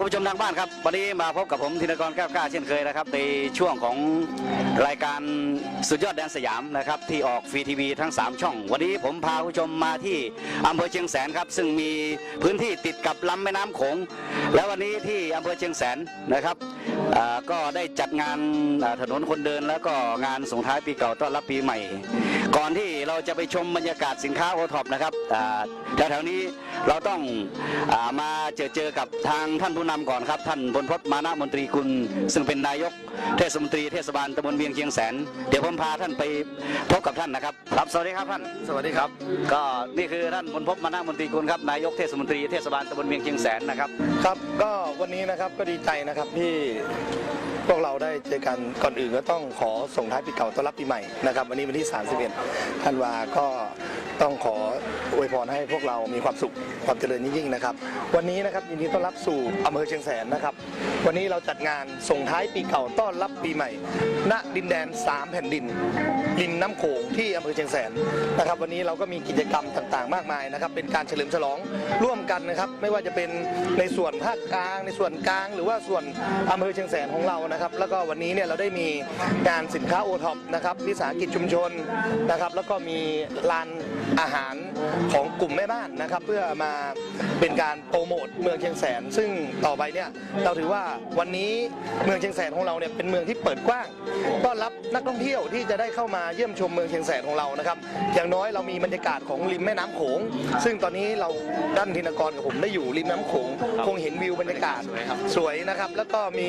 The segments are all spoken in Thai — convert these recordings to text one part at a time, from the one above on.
คุณผู้ชมทางบ้านครับ วันนี้มาพบกับผมธินกรแก้วกล้าเช่นเคยนะครับ ในช่วงของรายการสุดยอดแดนสยามนะครับ ที่ออกฟรีทีวีทั้ง 3 ช่อง วันนี้ผมพาคุณผู้ชมมาที่อำเภอเชียงแสนครับ ซึ่งมีพื้นที่ติดกับลำแม่น้ำโขง และวันนี้ที่อำเภอเชียงแสนนะครับ ก็ได้จัดงานอ่าถนนคนเดินแล้วก็งานส่งท้ายปีเก่าต้อนรับปีใหม่ ก่อนที่เราจะไปชมบรรยากาศสินค้าโอท็อปนะครับอ่าแถวๆนี้เราต้องอามาเจอเจอกับทางท่านผู้นำก่อนครับ ท่านพลพศมานะมนตรีกุล ซึ่งเป็นนายกเทศมนตรีเทศบาลตำบลเวียงเชียงแสน เดี๋ยวผมพาท่านไปพบกับท่านนะครับครับสวัสดีครับท่านสวัสดีครับ ก็นี่คือท่านพลพศมานะมนตรีกุลครับนายกเทศมนตรีเทศบาลตำบลเวียงเชียงแสนนะครับ ครับก็วันนี้นะครับก็ดีใจนะครับที่พวกเราได้เจอกันก่อนอื่นก็ต้องขอส่งท้ายปีเก่าต้อนรับปีใหม่นะครับวันนี้วันที่ 31 ธันวาก็ต้องขอ อวยพรให้พวกเรามีความสุขความเจริญยิ่งๆนะครับ วันนี้นะครับยินดีต้อนรับสู่อำเภอเชียงแสนนะครับ วันนี้เราจัดงานส่งท้ายปีเก่าต้อนรับปีใหม่ ณดินแดนสามแผ่นดิน ริมน้ำโขงที่อำเภอเชียงแสนนะครับ วันนี้เราก็มีกิจกรรมต่างๆ มากมายนะครับ เป็นการเฉลิมฉลองร่วมกันนะครับ ไม่ว่าจะเป็นในส่วนภาคกลาง ในส่วนกลาง หรือว่าส่วนอำเภอเชียงแสนของเรานะครับ แล้วก็วันนี้เนี่ยเราได้มีงานสินค้าโอท็อปนะครับวิสาหกิจชุมชนนะครับ แล้วก็มีลาน อาหารของกลุ่มแม่บ้านนะครับ เพื่อมาเป็นการโปรโมทเมืองเชียงแสน ซึ่งต่อไปเนี่ยเราถือว่าวันนี้เมืองเชียงแสนของเราเนี่ยเป็นเมืองที่เปิดกว้างต้อนรับนักท่องเที่ยวที่จะได้เข้ามาเยี่ยมชมเมืองเชียงแสนของเรานะครับ อย่างน้อยเรามีบรรยากาศของริมแม่น้ำโขง ซึ่งตอนนี้เราด้านธินกรกับผมได้อยู่ริมน้ำโขงคงเห็นวิวบรรยากาศ สวยนะครับ แล้วก็มี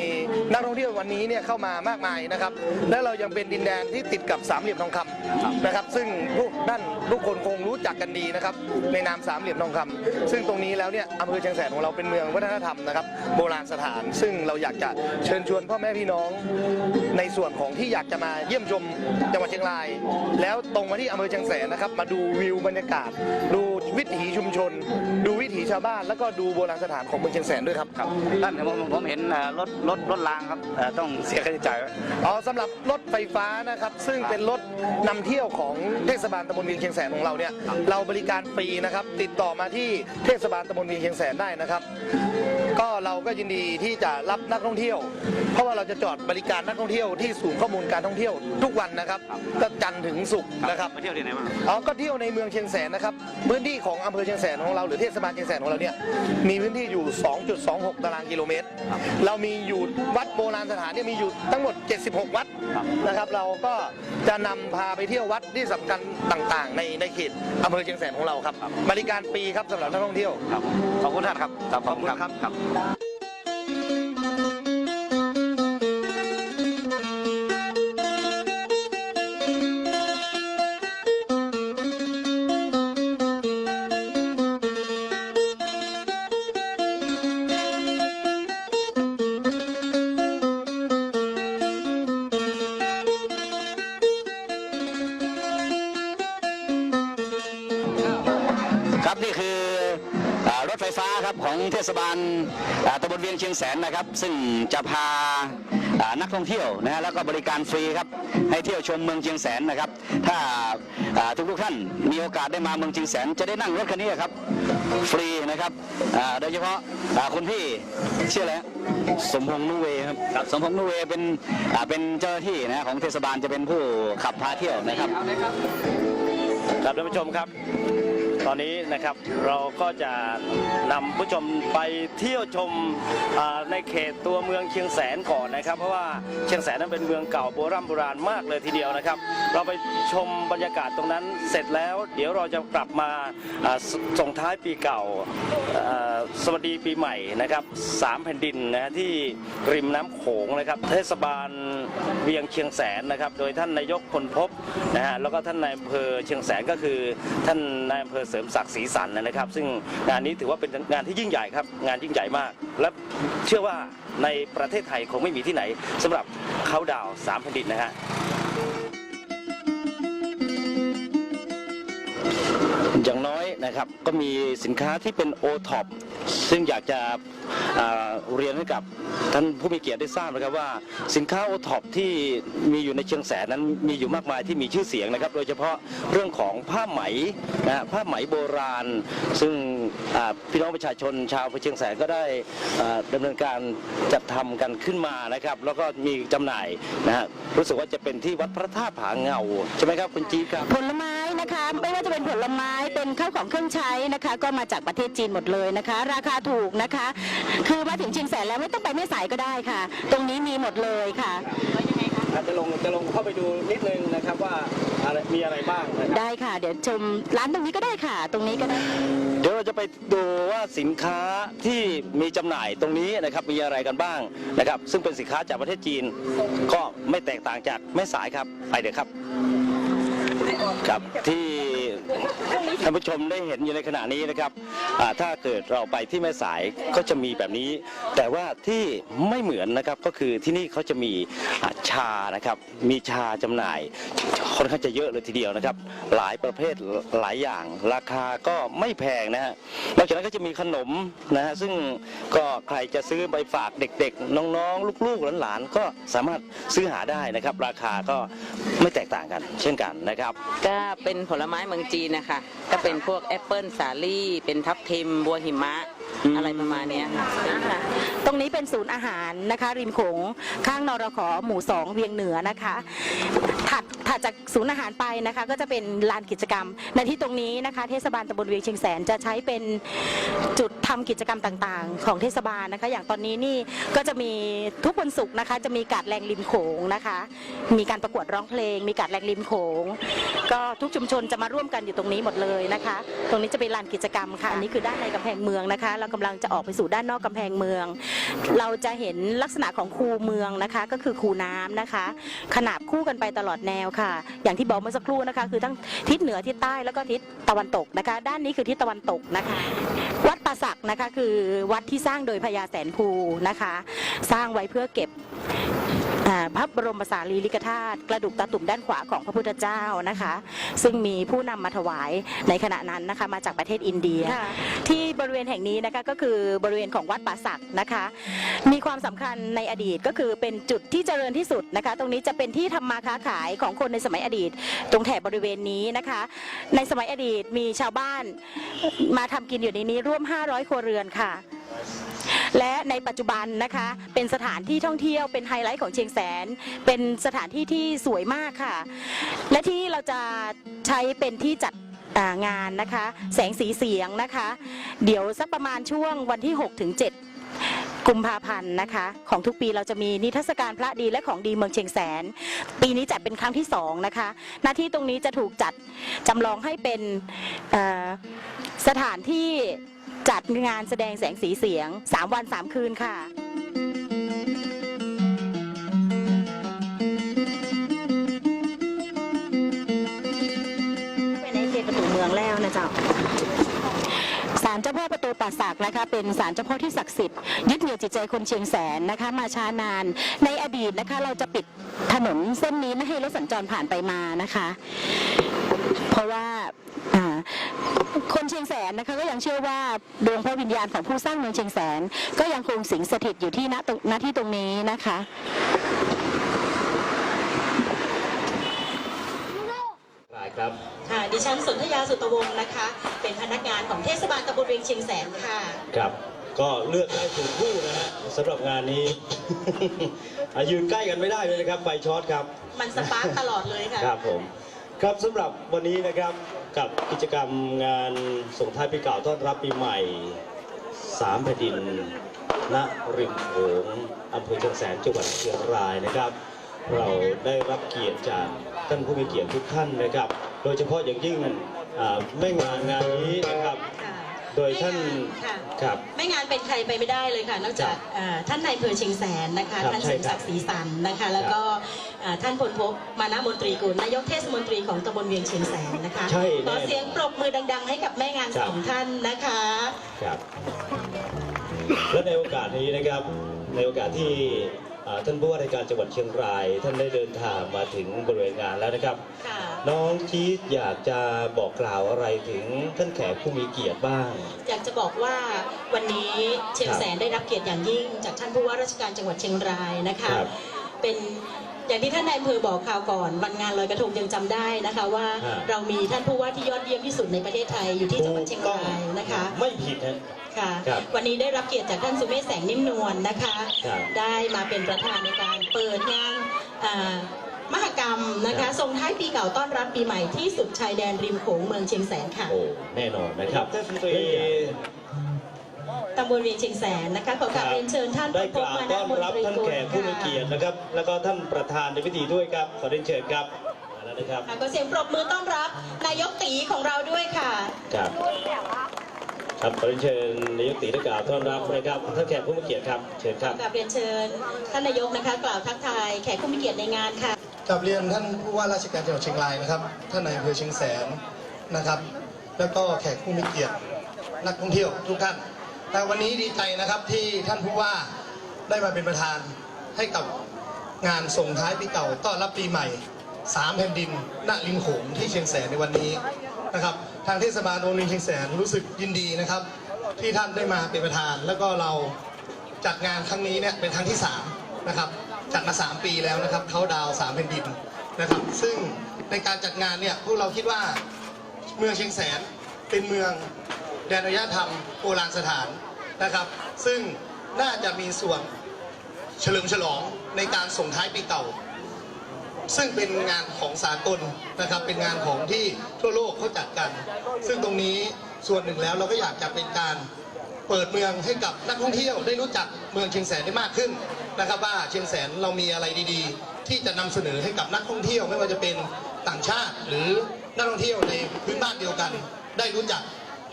นักท่องเที่ยววันนี้เนี่ยเข้ามามากมายนะครับ และเรายังเป็นดินแดนที่ติดกับสามเหลี่ยมทองคำนะครับ ซึ่งทุกด้านทุกคนคงรู้จักกันดีนะครับในนามสามเหลี่ยมทองคำซึ่งตรงนี้แล้วเนี่ยอำเภอเชียงแสนของเราเป็นเมืองวัฒนธรรมนะครับโบราณสถาน ซึ่งเราอยากจะเชิญชวนพ่อแม่พี่น้อง ในส่วนของที่อยากจะมาเยี่ยมชมจังหวัดเชียงราย แล้วตรงมาที่อำเภอเชียงแสนนะครับมาดูวิวบรรยากาศ ดูวิถีชุมชน ดูว ชาวบ้านแล้วก็ดูโบราณสถานของเมืองเชียงแสนด้วยครับครับท่านผมผมเห็นอ่ารถรถรถรางครับอ่าต้องเสียค่าใช้จ่ายอ๋อสำหรับรถไฟฟ้านะครับซึ่งเป็นรถนำเที่ยวของเทศบาลตำบลเวียงเชียงแสนของเราเนี่ยเราบริการฟรีนะครับติดต่อมาที่เทศบาลตำบลเวียงเชียงแสนได้นะครับก็ เราก็ยินดีที่จะรับนักท่องเที่ยว เพราะว่าเราจะจอดบริการนักท่องเที่ยวที่ศูนย์ข้อมูลการท่องเที่ยวทุกวันนะครับตั้งจันทร์ถึงศุกร์นะครับมาเที่ยวที่ไหนบ้างอ๋อก็เที่ยวในเมืองเชียงแสนนะครับพื้นที่ของอำเภอเชียงแสนของเราหรือเทศบาลเชียงแสนของเราเนี่ยมีพื้นที่อยู่ 2.26 ตารางกิโลเมตร เรามีอยู่วัดโบราณสถานเนี่ยมีอยู่ทั้งหมด 76 วัดนะครับ เราก็จะนำพาไปเที่ยววัดที่สำคัญต่างๆ ในในเขตอำเภอเชียงแสนของเราครับบริการฟรีครับสำหรับนักท่องเที่ยวครับขอบคุณท่านครับครับขอบคุณครับ ครับครับนี่คืออ่ารถไฟฟ้าครับของเทศบาลอ่าตำบลเวียงเชียงแสนนะครับ ซึ่งจะพาอ่านักท่องเที่ยวนะฮะแล้วก็บริการฟรีครับให้เที่ยวชมเมืองเชียงแสนนะครับ ถ้าอ่าทุกๆท่านมีโอกาสได้มาเมืองเชียงแสน จะได้นั่งรถคันนี้ครับฟรีนะครับอ่าโดยเฉพาะอ่าคุณพี่ชื่ออะไรฮะสมพงษ์นุเวครับครับสมพงษ์นุเวเป็นอ่าเป็นเจ้าหน้าที่นะฮะของเทศบาลจะเป็นผู้ขับพาเที่ยวนะครับครับท่านผู้ชมครับ ตอนนี้นะครับเราก็จะนำผู้ชมไปเที่ยวชมในเขตตัวเมืองเชียงแสนก่อนนะครับ เพราะว่าเชียงแสนนั้นเป็นเมืองเก่าโบราณโบราณมากเลยทีเดียวนะครับ เราไปชมบรรยากาศตรงนั้นเสร็จแล้ว เดี๋ยวเราจะกลับมาส่งท้ายปีเก่าสวัสดีปีใหม่นะครับสามแผ่นดินนะที่ริมน้ำโขงนะครับ เทศบาลเวียงเชียงแสนนะครับ โดยท่านนายกพลภพนะฮะแล้วก็ท่านนายอำเภอเชียงแสนก็คือท่านนายอำเภอเสริมศักดิ์ศรีสันนะครับ ซึ่งงานนี้ถือว่าเป็นงานที่ยิ่งใหญ่ครับ งานยิ่งใหญ่มาก และเชื่อว่าในประเทศไทยคงไม่มีที่ไหนสำหรับเขาดาวสามแผ่นดินนะฮะ อย่างน้อยนะครับก็มีสินค้าที่เป็นโอท็อปซึ่งอยากจะเรียนให้กับท่านผู้มีเกียรติได้ทราบนะครับว่าสินค้าโอท็อปที่มีอยู่ในเชียงแสนนั้นมีอยู่มากมายที่มีชื่อเสียงนะครับ โดยเฉพาะเรื่องของผ้าไหมนะผ้าไหมโบราณ ซึ่งพี่น้องประชาชนชาวเชียงแสนก็ได้อ่าดำเนินการจัดทำกันขึ้นมานะครับ แล้วก็มีจำหน่ายนะฮะรู้สึกว่าจะเป็นที่วัดพระธาตุผาเงาใช่ไหมครับคุณจี๊ดครับผลไม้ นะคะ ไม่ว่าจะเป็นผลไม้เป็นข้าวของเครื่องใช้นะคะ ก็มาจากประเทศจีนหมดเลยนะคะ ราคาถูกนะคะ คือมาถึงเชียงแสนแล้วไม่ต้องไปแม่สายก็ได้ค่ะ ตรงนี้มีหมดเลยค่ะอาจจะลงจะลงเข้าไปดูนิดนึงนะครับว่าอะไรมีอะไรบ้างนะครับได้ค่ะ เดี๋ยวชมร้านตรงนี้ก็ได้ค่ะ ตรงนี้ก็ได้ เดี๋ยวเราจะไปดูว่าสินค้าที่มีจำหน่ายตรงนี้นะครับมีอะไรกันบ้างนะครับ ซึ่งเป็นสินค้าจากประเทศจีน ก็ไม่แตกต่างจากแม่สายครับไปเดี๋ยวครับ ครับที่ ท่านผู้ชมได้เห็นอยู่ในขณะนี้นะครับถ้าเกิดเราไปที่แม่สายก็จะมีแบบนี้ แต่ว่าที่ไม่เหมือนนะครับก็คือที่นี่เขาจะมีชานะครับ มีชาจำหน่ายค่อนข้างจะเยอะเลยทีเดียวนะครับ หลายประเภทหลายอย่าง ราคาก็ไม่แพงนะฮะนอกจากนั้นก็จะมีขนมนะฮะซึ่งก็ใครจะซื้อไปฝากเด็กๆ น้องๆ ลูกๆหลานๆก็สามารถซื้อหาได้นะครับ ราคาก็ไม่แตกต่างกัน เช่นกันนะครับ ก็เป็นผลไม้เมืองจีนนะคะก็เป็นพวกแอปเปิลสาลี่ เป็นทับทิมบัวหิมะ อะไรประมาณเนี้ยค่ะคะตรงนี้เป็นศูนย์อาหารนะคะ ริมโขงข้างนรขอหมู่สองเวียงเหนือนะคะถัดถัดจากศูนย์อาหารไปนะคะ ก็จะเป็นลานกิจกรรมในที่ตรงนี้นะคะ เทศบาลตำบลเวียงเชียงแสนจะใช้เป็นจุดทำกิจกรรมต่างๆ ของเทศบาลนะคะ อย่างตอนนี้นี่ก็จะมีทุกวันศุกร์นะคะ จะมีการแรงริมโขงนะคะ มีการประกวดร้องเพลง มีการแรงริมโขง ก็ทุกชุมชนจะมาร่วมกันอยู่ตรงนี้หมดเลยนะคะ ตรงนี้จะเป็นลานกิจกรรมค่ะอันนี้คือด้านในกำแพงเมืองนะคะเรากำลังจะออกไปสู่ด้านนอกกำแพงเมือง เราจะเห็นลักษณะของคูเมืองนะคะ ก็คือคูน้ำนะคะ ขนาบคู่กันไปตลอดแนวค่ะ อย่างที่บอกเมื่อสักครู่นะคะ คือทั้งทิศเหนือทิศใต้แล้วก็ทิศตะวันตกนะคะ ด้านนี้คือทิศตะวันตกนะคะวัดปราศักนะคะคือวัดที่สร้างโดยพญาแสนภูนะคะ สร้างไว้เพื่อเก็บ พระบรมสารีริกธาตุกระดูกตาตุ่มด้านขวาของพระพุทธเจ้านะคะ ซึ่งมีผู้นำมาถวายในขณะนั้นนะคะมาจากประเทศอินเดีย ที่บริเวณแห่งนี้นะคะก็คือบริเวณของวัดป่าสักนะคะ มีความสำคัญในอดีตก็คือเป็นจุดที่เจริญที่สุดนะคะ ตรงนี้จะเป็นที่ทำมาค้าขายของคนในสมัยอดีต ตรงแถบบริเวณนี้นะคะ ในสมัยอดีตมีชาวบ้านมาทำกินอยู่ในนี้ร่วม 500 ครัวเรือนค่ะ และในปัจจุบันนะคะเป็นสถานที่ท่องเที่ยวเป็นไฮไลท์ของเชียงแสน เป็นสถานที่ที่สวยมากค่ะ และที่เราจะใช้เป็นที่จัดงานนะคะ แสงสีเสียงนะคะ เดี๋ยวสักประมาณช่วงวันที่6ถึง7กุมภาพันธ์นะคะ ของทุกปีเราจะมีนิทรรศการพระดีและของดีเมืองเชียงแสน ปีนี้จัดเป็นครั้งที่สองนะคะ หน้าที่ตรงนี้จะถูกจัดจำลองให้เป็นสถานที่ จัดงานแสดงแสงสีเสียง 3 วัน 3 คืนค่ะ ไปในเขตประตูเมืองแล้วนะเจ้าศาลเจ้าพ่อประตูป่าสักนะคะเป็นศาลเจ้าพ่อที่ศักดิ์สิทธิ์ยึดเหนี่ยวจิตใจคนเชียงแสนนะคะ มาช้านานในอดีตนะคะ เราจะปิดถนนเส้นนี้ไม่ให้รถสัญจรผ่านไปมานะคะ เพราะว่าอ่า คนเชียงแสนนะคะก็ยังเชื่อว่าดวงพระวิญญาณของผู้สร้างเมืองเชียงแสน ก็ยังคงสิงสถิตอยู่ที่ณตรงณที่ตรงนี้นะคะครับค่ะดิฉันสนธยาสุตวงศ์นะคะ เป็นพนักงานของเทศบาลตำบลเวียงเชียงแสนค่ะครับ ก็เลือกได้ถูกคู่นะฮะสำหรับงานนี้อะยืนใกล้กันไม่ได้เลยนะครับไฟช็อตครับ มันสปาร์คตลอดเลยค่ะครับผมครับสำหรับวันนี้นะครับ กับกิจกรรมงานส่งท้ายปีเก่าต้อนรับปีใหม่สามแผ่นดิน ณ ริมโขงอำเภอเชียงแสนจังหวัดเชียงรายนะครับ เราได้รับเกียรติจากท่านผู้มีเกียรติทุกท่านนะครับ โดยเฉพาะอย่างยิ่งอ่าแม่งานงานนี้นะครับ โดยท่านค่ะครับ ไม่งานเป็นใครไปไม่ได้เลยค่ะ นอกจากอ่าท่านนายอำเภอเชียงแสนนะคะ ครับท่านใช่สมครับศักดิ์ศรีสันนะคะ แล้วก็อ่าท่านพลภพมานะมนตรีกุลนายกเทศมนตรีของตำบลเวียงเชียงแสนนะคะใช่ขอเสียงปรบมือดัง ๆ ให้กับแม่งานครัสบองท่านนะคะ ครับ และในโอกาสนี้นะครับ ในโอกาสที่อ่า ท่านผู้ว่าราชการจังหวัดเชียงราย ท่านได้เดินทางมาถึงบริเวณงานแล้วนะครับ ค่ะ น้องจี๊ดอยากจะบอกกล่าวอะไรถึงท่านแขกผู้มีเกียรติบ้าง อยากจะบอกว่าวันนี้เชียงแสนได้รับเกียรติอย่างยิ่ง จากท่านผู้ว่าราชการจังหวัดเชียงรายนะคะ ครับเป็นอย่างที่ท่านนายอำเภอบอกข่าวก่อน วันงานลอยกระทงยังจำได้นะคะว่าฮะ เรามีท่านผู้ว่าที่ยอดเยี่ยมที่สุดในประเทศไทยอยู่ที่จังหวัดเชียงรายนะคะ ไม่ผิดนะ ค่ะ ครับวันนี้ได้รับเกียรติจากท่านสุเมธแสงนิ่มนวลนะคะ ครับได้มาเป็นประธานในการเปิดงานอ่ามหกรรมนะครัคะบ ส่งท้ายปีเก่าต้อนรับปีใหม่ที่สุดชายแดนริมโขงเมืองเชียงแสนค่ะ โอ้แน่นอนนะครับเทศมนตรีตำบลเวียงเชียงแสนนะคะขอกราบเรียนเชิญท่านได้พกบล่าวมาต้อนรับท่านแขกผู้มีเกียรตินะครับ แล้วก็ท่านประธานในพิธีด้วยครับ ขอเรียนเชิญครับมาแล้วนะครับ ค่ะก็เสียงปรบมือต้อนรับนายกตีของเราด้วยค่ะ ครับครับขอ เรียนเชิญนายกตีได้กล่าวต้อนรับนะครับท่านแขกผู้มีเกียรติครับเชิญครับกราบเรียนเชิญท่านนายกนะคะ กล่าวทักทายแขกผู้มีเกียรติในงานค่ะกับเรียนท่านผู้ว่าราชการจังหวัดเชียงรายนะครับ ท่านนายอำเภอเชียงแสนนะครับ แล้วก็แขกผู้มีเกียรตินักท่องเที่ยวทุกท่าน แต่วันนี้ดีใจนะครับที่ท่านผู้ว่าได้มาเป็นประธานให้กับงานส่งท้ายปีเก่าต้อนรับปีใหม่สามแผ่นดินณริมโขงที่เชียงแสนในวันนี้นะครับ ทางเทศบาลตำบลเชียงแสนรู้สึกยินดีนะครับ ที่ท่านได้มาเป็นประธาน แล้วก็เราจัดงานครั้งนี้เนี่ยเป็นครั้งที่3นะครับจัดมา 3 ปีแล้วนะครับเขาดาวสามแผ่นดินนะครับ ซึ่งในการจัดงานเนี่ยพวกเราคิดว่าเมืองเชียงแสนเป็นเมืองแดนอารยธรรมโบราณสถานนะครับ ซึ่งน่าจะมีส่วนเฉลิมฉลองในการส่งท้ายปีเก่า ซึ่งเป็นงานของสากลนะครับ เป็นงานของที่ทั่วโลกเขาจัดกัน ซึ่งตรงนี้ส่วนหนึ่งแล้วเราก็อยากจะเป็นการเปิดเมืองให้กับนักท่องเที่ยวได้รู้จักเมืองเชียงแสนได้มากขึ้นนะครับว่าเชียงแสนเรามีอะไรดีๆ ที่จะนำเสนอให้กับนักท่องเที่ยวไม่ว่าจะเป็นต่างชาติ หรือนักท่องเที่ยวในพื้นบ้านเดียวกันได้รู้จัก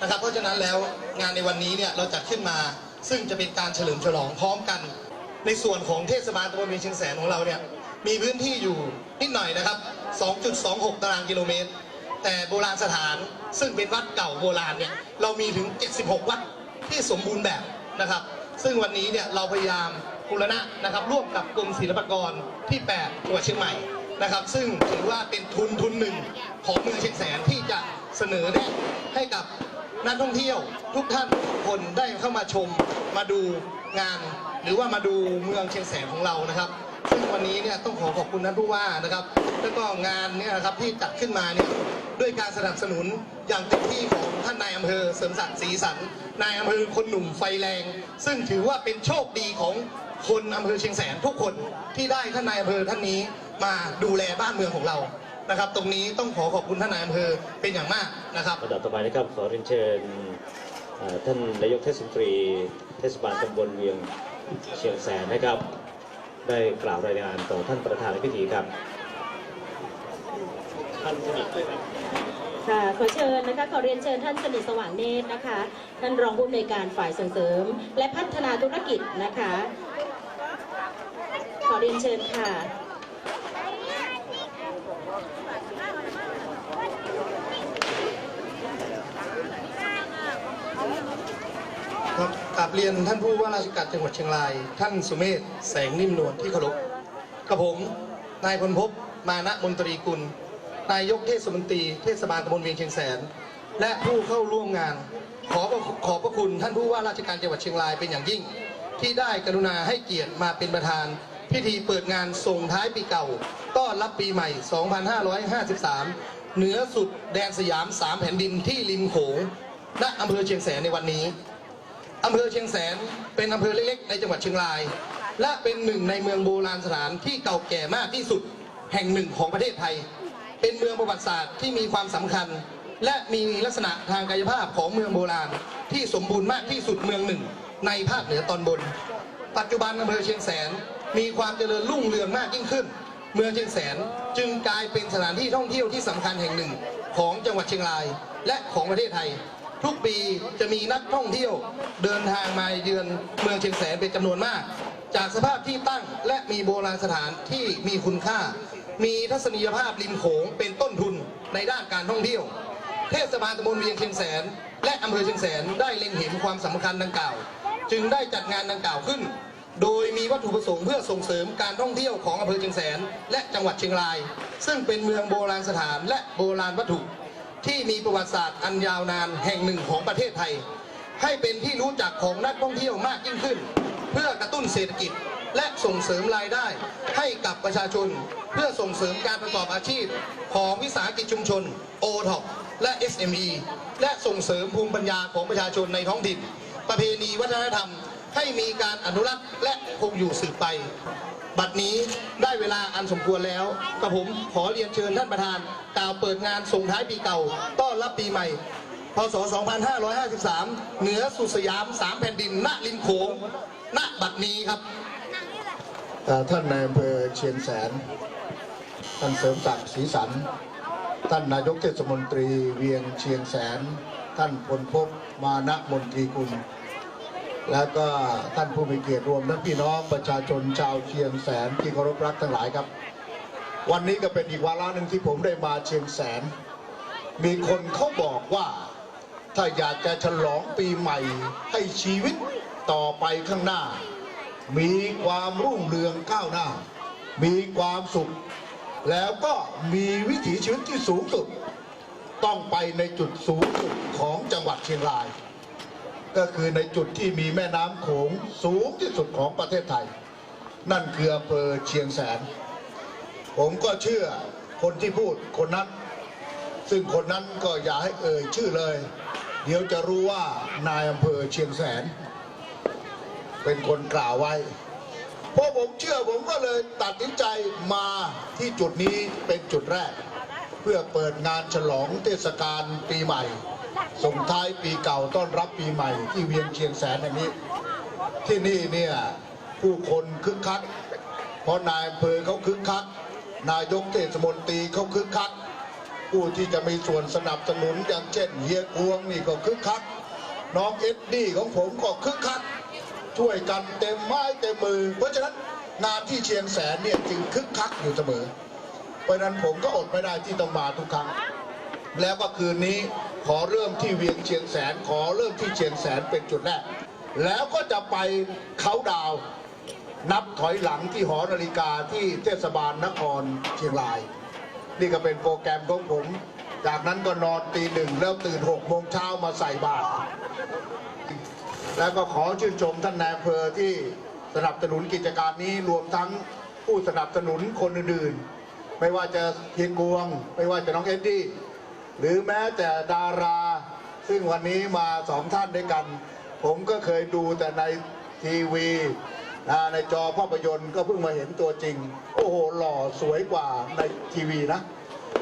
นะครับ เพราะฉะนั้นแล้วงานในวันนี้เนี่ยเราจัดขึ้นมาซึ่งจะเป็นการเฉลิมฉลองพร้อมกัน ในส่วนของเทศบาลตำบลเวียงเชียงแสนของเราเนี่ย มีพื้นที่อยู่นิดหน่อยนะครับ 2.26 ตารางกิโลเมตร แต่โบราณสถานซึ่งเป็นวัดเก่าโบราณเนี่ยเรามีถึง 76 วัดที่สมบูรณ์แบบนะครับ ซึ่งวันนี้เนี่ยเราพยายามบูรณะนะครับร่วมกับกรมศิลปากรที่ 8 จังหวัดเชียงใหม่นะครับ ซึ่งถือว่าเป็นทุนทุนหนึ่งของเมืองเชียงแสนที่จะเสนอแนะให้กับนักท่องเที่ยวทุกท่านคนได้เข้ามาชมมาดูงาน หรือว่ามาดูเมืองเชียงแสนของเรานะครับ ซึ่งวันนี้เนี่ยต้องขอขอบคุณท่านผู้ว่านะครับ แล้วก็งานเนี่ยนะครับที่จัดขึ้นมาเนี่ยด้วยการสนับสนุนอย่างเต็มที่ของท่านนายอำเภอเสริมศักดิ์ศรีสันนายอำเภอคนหนุ่มไฟแรง ซึ่งถือว่าเป็นโชคดีของคนอำเภอเชียงแสนทุกคนที่ได้ท่านนายอำเภอท่านนี้มาดูแลบ้านเมืองของเรานะครับ ตรงนี้ต้องขอขอบคุณท่านนายอำเภอเป็นอย่างมากนะครับลำดับต่อไปนะครับขอเรียนเชิญท่านนายกเทศมนตรีเทศบาลตำบลเวียงเชียงแสนนะครับ ได้กล่าวรายงานต่อท่านประธานในพิธีครับท่านสนิทด้วยครับค่ะขอเชิญนะคะขอเรียนเชิญท่านสนิทสว่างเนตรนะคะ ท่านรองผู้อำนวยการฝ่ายส่งเสริม และพัฒนาธุรกิจนะคะ ขอเรียนเชิญค่ะ บเรียนท่านผู้ว่าราชการจังหวัดเชียงราย ท่านสุเมธแสงนิ่มนวลที่เคารพกับผม นายพลภพมานะมนตรีกุล นายกเทศมนตรีเทศบาลตำบลเวียงเชียงแสน และผู้เข้าร่วมงาน ขอขอบพระคุณท่านผู้ว่าราชการจังหวัดเชียงรายเป็นอย่างยิ่ง ที่ได้กรุณาให้เกียรติมาเป็นประธาน พิธีเปิดงานส่งท้ายปีเก่า ต้อนรับปีใหม่ 2553 เหนือสุดแดนสยามสามแผ่นดินที่ริมโขงณอำเภอเชียงแสนในวันนี้ อำเภอเชียงแสนเป็นอำเภอเล็กๆ ในจังหวัดเชียงราย และเป็นหนึ่งในเมืองโบราณสถานที่เก่าแก่มากที่สุดแห่งหนึ่งของประเทศไทย เป็นเมืองประวัติศาสตร์ที่มีความสำคัญ และมีลักษณะทางกายภาพของเมืองโบราณ ที่สมบูรณ์มากที่สุดเมืองหนึ่ง ในภาคเหนือตอนบน ปัจจุบันอำเภอเชียงแสนมีความเจริญรุ่งเรืองมากยิ่งขึ้น เมืองเชียงแสนจึงกลายเป็นสถานที่ท่องเที่ยวที่สำคัญแห่งหนึ่ง ของจังหวัดเชียงรายและของประเทศไทย ทุกปีจะมีนักท่องเที่ยวเดินทางมาเยือนเมืองเชียงแสนเป็นจำนวนมาก จากสภาพที่ตั้งและมีโบราณสถานที่มีคุณค่า มีทัศนียภาพริมโขงเป็นต้นทุนในด้านการท่องเที่ยว เทศบาลตำบลเวียงเชียงแสน และอำเภอเชียงแสนได้เล็งเห็นความสำคัญดังกล่าว จึงได้จัดงานดังกล่าวขึ้น โดยมีวัตถุประสงค์เพื่อส่งเสริมการท่องเที่ยวของอำเภอเชียงแสน และจังหวัดเชียงราย ซึ่งเป็นเมืองโบราณสถานและโบราณวัตถุ ที่มีประวัติศาสตร์อันยาวนานแห่งหนึ่งของประเทศไทย ให้เป็นที่รู้จักของนักท่องเที่ยวมากยิ่งขึ้น เพื่อกระตุ้นเศรษฐกิจและส่งเสริมรายได้ให้กับประชาชน เพื่อส่งเสริมการประกอบอาชีพของวิสาหกิจชุมชน o t o p และ SME และส่งเสริมภูมิปัญญาของประชาชนในท้องถิ่น ประเพณีวัฒนธรรมให้มีการอนุรักษ์และคงอยู่สืบไป บัดนี้ได้เวลาอันสมควรแล้วกระผมขอเรียนเชิญท่านประธาน กล่าวเปิดงานส่งท้ายปีเก่า ต้อนรับปีใหม่ พศ 2553 เหนือสุสยามสามแผ่นดินณริมโขงณบัดนี้ครับท่านนายอำเภอเชียงแสน ท่านเสริมศักดิ์ศรีสัน ท่านนายกเทศมนตรีเวียงเชียงแสน ท่านพลภพมานะมนตรีกุล แล้วก็ท่านผู้มีเกียรติรวมทั้งพี่น้องประชาชนชาวเชียงแสนที่เคารพรักทั้งหลายครับ วันนี้ก็เป็นอีกวาระหนึ่งที่ผมได้มาเชียงแสน มีคนเขาบอกว่า ถ้าอยากจะฉลองปีใหม่ให้ชีวิตต่อไปข้างหน้า มีความรุ่งเรืองก้าวหน้า มีความสุข แล้วก็มีวิถีชีวิตที่สูงสุด ต้องไปในจุดสูงสุดของจังหวัดเชียงราย ก็คือในจุดที่มีแม่น้ำโขงสูงที่สุดของประเทศไทย นั่นคืออำเภอเชียงแสน ผมก็เชื่อคนที่พูดคนนั้น ซึ่งคนนั้นก็อย่าให้เอ่ยชื่อเลย เดี๋ยวจะรู้ว่านายอำเภอเชียงแสน เป็นคนกล่าวไว้เพราะผมเชื่อผมก็เลยตัดสินใจมาที่จุดนี้เป็นจุดแรก เพื่อเปิดงานฉลองเทศกาลปีใหม่ ส่งท้ายปีเก่าต้อนรับปีใหม่ที่เวียงเชียงแสนแห่งนี้ ที่นี่เนี่ยผู้คนคึกคัก เพราะนายอำเภอเขาคึกคัก นายกเทศมนตรีเขาคึกคัก ผู้ที่จะมีส่วนสนับสนุนอย่างเช่นเฮียกวงนี่ก็คึกคัก น้องเอ็ดดี้ของผมก็คึกคัก ช่วยกันเต็มไม้เต็มมือ เพราะฉะนั้นงานที่เชียงแสนเนี่ยจึงคึกคักอยู่เสมอ เพราะฉะนั้นผมก็อดไม่ได้ที่ต้องมาทุกครั้ง แล้วก็คืนนี้ ขอเริ่มที่เวียงเชียงแสน ขอเริ่มที่เชียงแสนเป็นจุดแรก แล้วก็จะไปเขาดาวนับถอยหลังที่หอนาฬิกาที่เทศบาลนครเชียงราย นี่ก็เป็นโปรแกรมของผม จากนั้นก็นอนตีหนึ่งแล้วตื่นหกโมงเช้ามาใส่บาตรแล้วก็ขอชื่นชมท่านนายอำเภอที่สนับสนุนกิจการนี้รวมทั้งผู้สนับสนุนคนอื่นๆ ไม่ว่าจะเพียงกวง ไม่ว่าจะน้องเอ็ดดี้ หรือแม้แต่ดารา ซึ่งวันนี้มาสองท่านด้วยกัน ผมก็เคยดูแต่ในทีวีในจอภาพยนตร์ก็เพิ่งมาเห็นตัวจริง โอ้โห หล่อสวยกว่าในทีวีนะ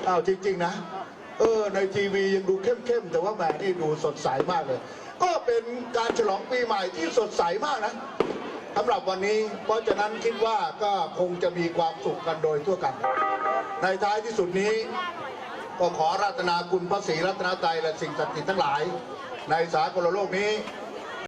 เอ้าจริง ๆ นะ เออ ในทีวียังดูเข้มๆ แต่ว่าแหมนี่ดูสดใสมากเลย ก็เป็นการฉลองปีใหม่ที่สดใสมากนะสำหรับวันนี้ เพราะฉะนั้นคิดว่าก็คงจะมีความสุขกันโดยทั่วกัน ในท้ายที่สุดนี้ ก็ขอรัตนาคุณพระศรีรัตนตรัยและสิ่งศักดิ์สิทธิ์ทั้งหลาย ในสากลโลกนี้